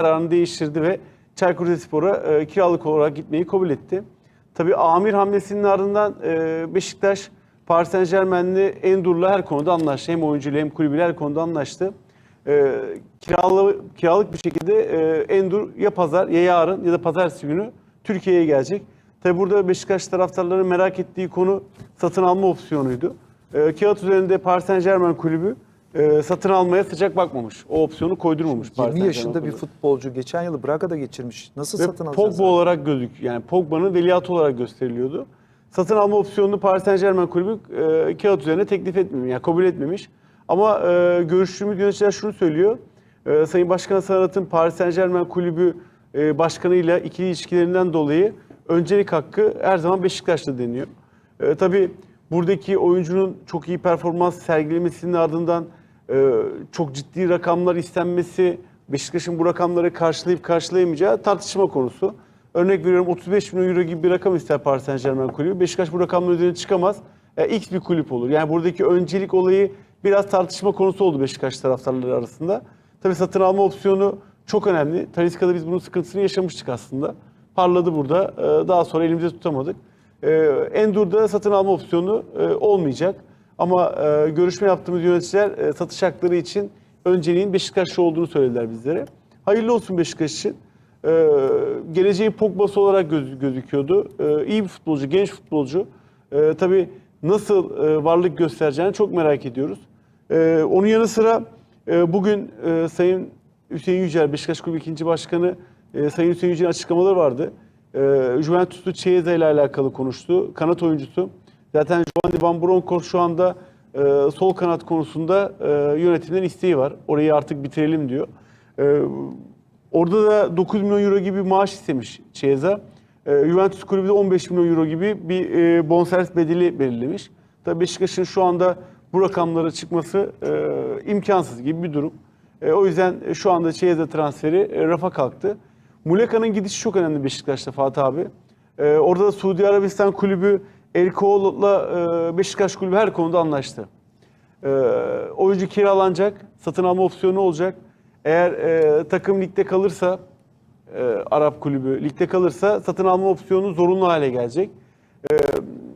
kararını değiştirdi ve Çaykur Rizespor'a e, kiralık olarak gitmeyi kabul etti. Tabii Amir hamlesinin ardından e, Beşiktaş Paris Saint Germain'li Endur'la her konuda anlaştı. Hem oyuncuyla hem kulübüyle her konuda anlaştı. E, kiralı, kiralık bir şekilde e, Endur ya pazar ya yarın ya da pazartesi günü Türkiye'ye gelecek. Tabii burada Beşiktaş taraftarlarının merak ettiği konu satın alma opsiyonuydu. E, kağıt üzerinde Paris Saint Germain kulübü e, satın almaya sıcak bakmamış. O opsiyonu koydurmamış. Paris 20 Saint-Germain yaşında bir futbolcu geçen yıl Braga'da geçirmiş. Nasıl Ve satın alacağız? Pogba olarak gözük yani Pogba'nın veliahtı olarak gösteriliyordu. Satın alma opsiyonunu Paris Saint Germain kulübü e, kağıt üzerine teklif etmemiş, yani kabul etmemiş. Ama e, görüştüğümüz yöneticiler şunu söylüyor. E, Sayın Başkan Sanat'ın Paris Saint Germain kulübü e, başkanıyla ikili ilişkilerinden dolayı öncelik hakkı her zaman Beşiktaş'ta deniyor. E, tabii buradaki oyuncunun çok iyi performans sergilemesinin ardından e, çok ciddi rakamlar istenmesi, Beşiktaş'ın bu rakamları karşılayıp karşılayamayacağı tartışma konusu. Örnek veriyorum 35 milyon euro gibi bir rakam ister Paris Saint Germain kulübü. Beşiktaş bu rakamların üzerine çıkamaz. E, X bir kulüp olur. Yani buradaki öncelik olayı biraz tartışma konusu oldu Beşiktaş taraftarları arasında. Tabii satın alma opsiyonu çok önemli. Taliska'da biz bunun sıkıntısını yaşamıştık aslında. Parladı burada. E, Daha sonra elimizde tutamadık. Endur'da satın alma opsiyonu e, olmayacak. Ama e, görüşme yaptığımız yöneticiler e, satış hakları için önceliğin Beşiktaş'ta olduğunu söylediler bizlere. Hayırlı olsun Beşiktaş için. E, geleceği Pogba'sı olarak göz- gözüküyordu. E, iyi bir futbolcu, genç futbolcu. E, tabii nasıl e, varlık göstereceğini çok merak ediyoruz. E, onun yanı sıra e, bugün e, Sayın Hüseyin Yücel, Beşiktaş Kulübü 2. Başkanı e, Sayın Hüseyin Yücel'in açıklamaları vardı. E, Juventus'u Chiesa ile alakalı konuştu. Kanat oyuncusu. Zaten Giovanni Van Bronckhorst şu anda e, sol kanat konusunda e, yönetimden isteği var. Orayı artık bitirelim diyor. E, orada da 9 milyon euro gibi bir maaş istemiş Chiesa. E, Juventus kulübü de 15 milyon euro gibi bir e, bonservis bedeli belirlemiş. Tabii Beşiktaş'ın şu anda bu rakamlara çıkması e, imkansız gibi bir durum. E, o yüzden şu anda Chiesa transferi e, rafa kalktı. Muleka'nın gidişi çok önemli Beşiktaş'ta Fatih abi. E, orada da Suudi Arabistan kulübü El Koğlu'la e, Beşiktaş kulübü her konuda anlaştı. E, oyuncu kiralanacak, satın alma opsiyonu olacak. Eğer e, takım ligde kalırsa, e, Arap kulübü ligde kalırsa satın alma opsiyonu zorunlu hale gelecek. E,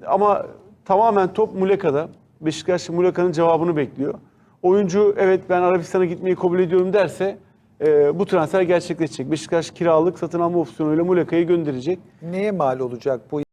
ama tamamen top Muleka'da. Beşiktaş Muleka'nın cevabını bekliyor. Oyuncu evet ben Arabistan'a gitmeyi kabul ediyorum derse e, bu transfer gerçekleşecek. Beşiktaş kiralık satın alma opsiyonuyla Muleka'yı gönderecek. Neye mal olacak bu